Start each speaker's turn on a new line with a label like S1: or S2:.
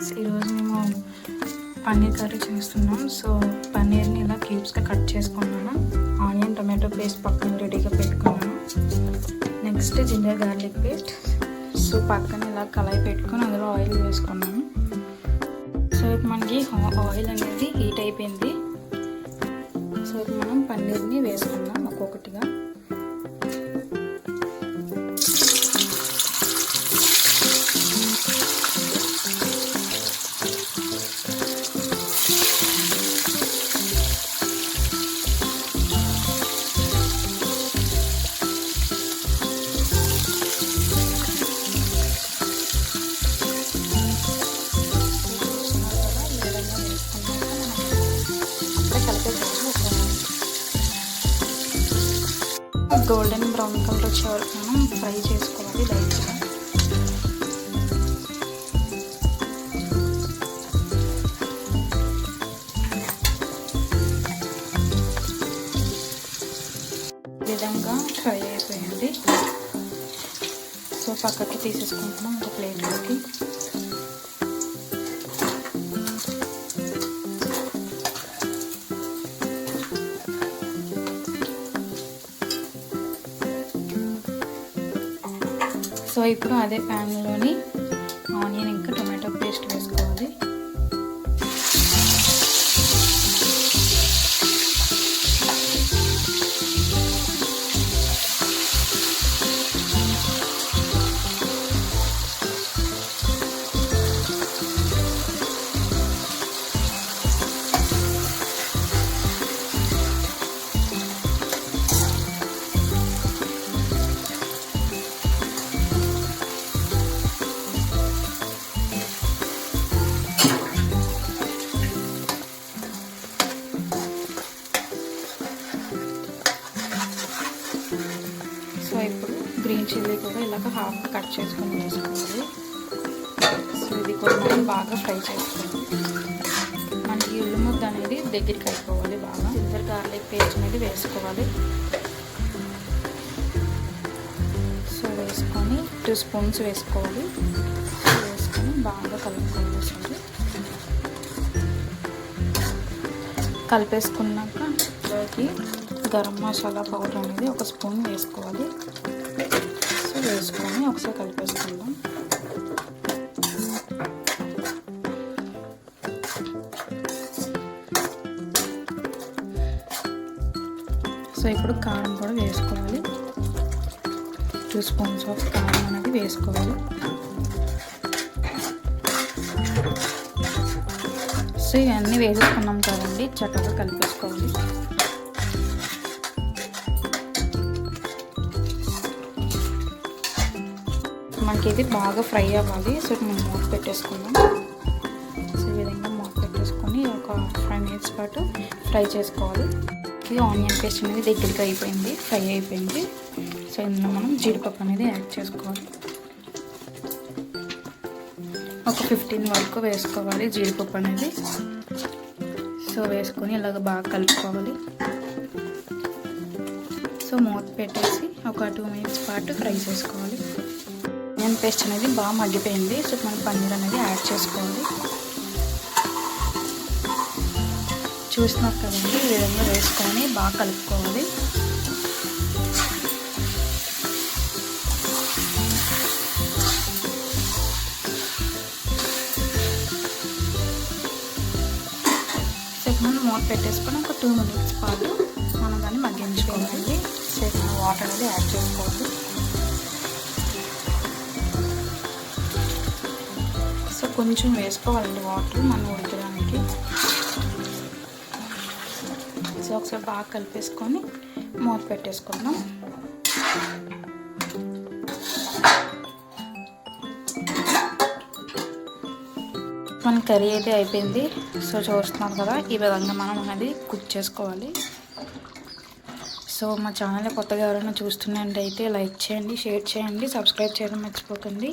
S1: Friends ఈరోజు మేము paneer curry చేస్తున్నాం. సో పన్నీర్ని ఇలా క్యూబ్స్గా కట్ చేసుకున్నాను. ఆనియన్ టొమాటో పేస్ట్ పక్కన రెడీగా పెట్టుకున్నాను. Next ginger garlic paste. So పక్కన ఇలా కళాయి పెట్టుకొని అందులో ఆయిల్ వేసుకున్నాను. సో ఇప్పుడు మనకి ఆయిల్ అనేది హీట్ అయిపోయింది. సో ఇప్పుడు మనం పన్నీర్ని వేసుకుందాం ఒక్కొక్కటిగా. గోల్డెన్ బ్రౌన్ కలర్ వచ్చే వరకు మనం ఫ్రై చేసుకోవాలి లైట్గా విధంగా ఫ్రై అయిపోయింది. సో పక్కకి తీసేసుకుంటున్నాం ఒక ప్లేట్లోకి. సో ఇప్పుడు అదే ప్యాన్లోని ఆనియన్ ఇంకా టొమాటో పేస్ట్ వేసుకోవాలి. గ్రీన్ చిల్లీ కూడా ఇలాగ హాఫ్ కట్ చేసుకొని వేసుకోవాలి. సో ఇది కూడా మనం బాగా ఫ్రై చేసుకోవాలి. మనకి ఉల్లి ముద్ద అనేది దగ్గరికి అయిపోవాలి బాగా. జింజర్ గార్లిక్ పేస్ట్ అనేది వేసుకోవాలి. సో వేసుకొని టూ స్పూన్స్ వేసుకోవాలి. వేసుకొని బాగా కలుపుకోవాలి కలిపేసుకున్నాక దానికి గరం మసాలా పౌడర్ అనేది ఒక స్పూన్ వేసుకోవాలి. వేసుకొని ఒకసారి కలిపేసుకుందాం. సో ఇప్పుడు కారం కూడా వేసుకోవాలి. టూ స్పూన్స్ ఆఫ్ కారం అనేది వేసుకోవాలి. సో ఇవన్నీ వేసేసుకున్నాం కదండి చక్కగా కలిపేసుకోవాలి. మనకి ఇది బాగా ఫ్రై అవ్వాలి. సో మనం మూత పెట్టేసుకుందాం. సో ఈ విధంగా మూత పెట్టేసుకొని ఒక ఫైవ్ మినిట్స్ పాటు ఫ్రై చేసుకోవాలి. ఇది ఆనియన్ పేస్ట్ అనేది దగ్గరికి అయిపోయింది ఫ్రై అయిపోయింది. సో ఇందులో మనం జీడిపప్పు అనేది యాడ్ చేసుకోవాలి. ఒక ఫిఫ్టీన్ వరకు వేసుకోవాలి జీడిపప్పు అనేది. సో వేసుకొని ఇలాగ బాగా కలుపుకోవాలి. సో మూత పెట్టేసి ఒక టూ మినిట్స్ పాటు ఫ్రై చేసుకోవాలి. ఆనియన్ పేస్ట్ అనేది బాగా మగ్గిపోయింది. సో మనం పన్నీర్ అనేది యాడ్ చేసుకోవాలి. చూస్తున్నారు కదండి ఈ విధంగా వేసుకొని బాగా కలుపుకోవాలి. మనం మూత పెట్టేసుకొని ఒక టూ మినిట్స్ పాటు మనం దాన్ని మగ్గించుకోవాలి. సేపు వాటర్ అనేది యాడ్ చేసుకోవాలి. సో కొంచెం వేసుకోవాలండి వాటర్ మనం ఉడకడానికి సో ఒకసారి బాగా కలిపేసుకొని మూత పెట్టేసుకుందాం. మన కర్రీ అయితే అయిపోయింది. సో చూస్తున్నాం కదా ఈ విధంగా మనం అనేది కుక్ చేసుకోవాలి. సో మా ఛానల్ కొత్తగా ఎవరైనా చూస్తున్నట్టయితే లైక్ చేయండి షేర్ చేయండి సబ్స్క్రైబ్ చేయడం మర్చిపోకండి.